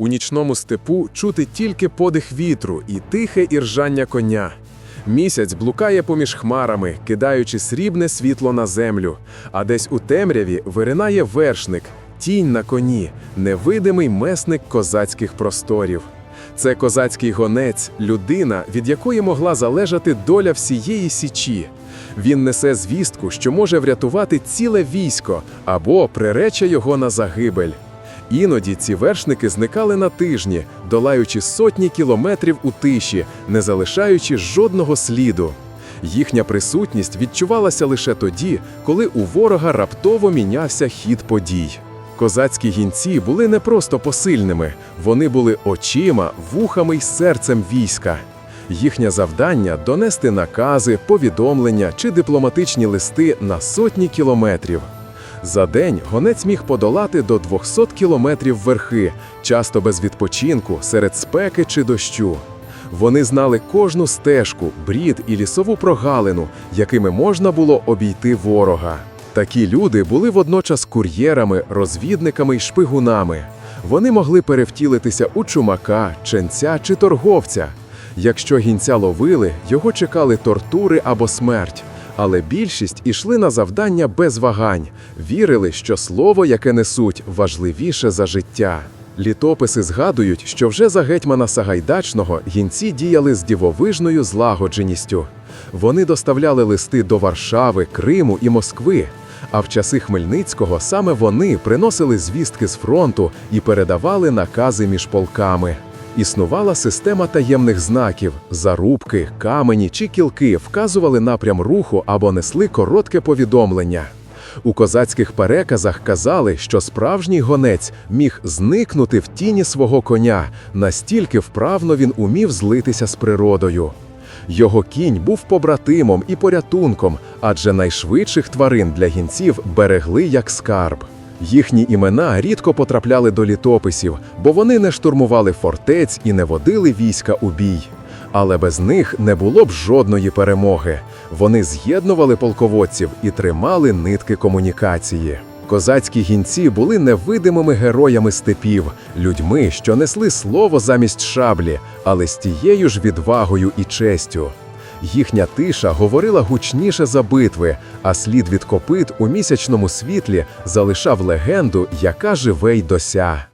У нічному степу чути тільки подих вітру і тихе іржання коня. Місяць блукає поміж хмарами, кидаючи срібне світло на землю, а десь у темряві виринає вершник, тінь на коні, невидимий месник козацьких просторів. Це козацький гонець, людина, від якої могла залежати доля всієї січі. Він несе звістку, що може врятувати ціле військо або прирече його на загибель. Іноді ці вершники зникали на тижні, долаючи сотні кілометрів у тиші, не залишаючи жодного сліду. Їхня присутність відчувалася лише тоді, коли у ворога раптово мінявся хід подій. Козацькі гінці були не просто посильними, вони були очима, вухами й серцем війська. Їхнє завдання донести накази, повідомлення чи дипломатичні листи на сотні кілометрів. За день гонець міг подолати до 200 кілометрів верхи, часто без відпочинку, серед спеки чи дощу. Вони знали кожну стежку, брід і лісову прогалину, якими можна було обійти ворога. Такі люди були водночас кур'єрами, розвідниками й шпигунами. Вони могли перевтілитися у чумака, ченця чи торговця. Якщо гінця ловили, його чекали тортури або смерть. Але більшість ішли на завдання без вагань, вірили, що слово, яке несуть, важливіше за життя. Літописи згадують, що вже за гетьмана Сагайдачного гінці діяли з дивовижною злагодженістю. Вони доставляли листи до Варшави, Криму і Москви. А в часи Хмельницького саме вони приносили звістки з фронту і передавали накази між полками. Існувала система таємних знаків, зарубки, камені чи кілки вказували напрям руху або несли коротке повідомлення. У козацьких переказах казали, що справжній гонець міг зникнути в тіні свого коня, настільки вправно він умів злитися з природою. Його кінь був побратимом і порятунком, адже найшвидших тварин для гінців берегли як скарб. Їхні імена рідко потрапляли до літописів, бо вони не штурмували фортець і не водили війська у бій. Але без них не було б жодної перемоги. Вони з'єднували полководців і тримали нитки комунікації. Козацькі гінці були невидимими героями степів, людьми, що несли слово замість шаблі, але з тією ж відвагою і честю. Їхня тиша говорила гучніше за битви, а слід від копит у місячному світлі залишав легенду, яка живе й дося.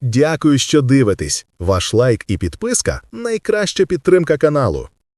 Дякую, що дивитесь. Ваш лайк і підписка найкраща підтримка каналу.